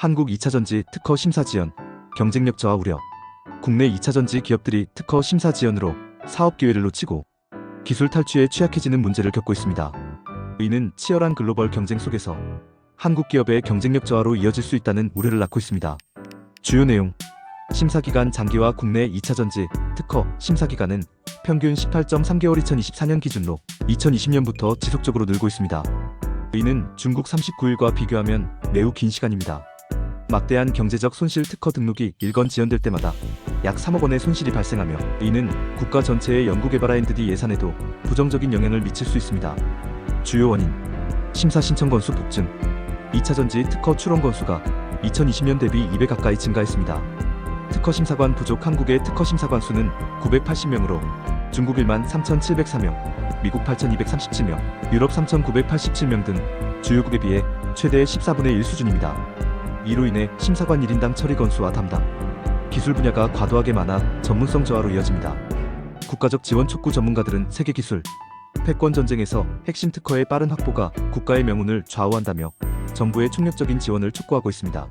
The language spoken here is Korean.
한국 2차전지 특허 심사 지연, 경쟁력 저하 우려. 국내 2차전지 기업들이 특허 심사 지연으로 사업 기회를 놓치고 기술 탈취에 취약해지는 문제를 겪고 있습니다. 이는 치열한 글로벌 경쟁 속에서 한국 기업의 경쟁력 저하로 이어질 수 있다는 우려를 낳고 있습니다. 주요 내용 심사 기간 장기와 국내 2차 전지 특허 심사 기간은 평균 18.3개월 2024년 기준으로 2020년부터 지속적으로 늘고 있습니다. 이는 중국 39일과 비교하면 매우 긴 시간입니다. 막대한 경제적 손실 특허 등록이 일건 지연될 때마다 약 3억 원의 손실이 발생하며 이는 국가 전체의 연구개발 R&D 예산에도 부정적인 영향을 미칠 수 있습니다. 주요 원인 심사 신청 건수 폭증 2차 전지 특허 출원 건수가 2020년 대비 2배 가까이 증가했습니다. 특허 심사관 부족 한국의 특허 심사관 수는 980명으로 중국 1만 3,704명, 미국 8,237명, 유럽 3,987명 등 주요국에 비해 최대 14분의 1 수준입니다. 이로 인해 심사관 1인당 처리 건수와 담당, 기술 분야가 과도하게 많아 전문성 저하로 이어집니다. 국가적 지원 촉구 전문가들은 세계 기술, 패권 전쟁에서 핵심 특허의 빠른 확보가 국가의 명운을 좌우한다며 정부의 총력적인 지원을 촉구하고 있습니다.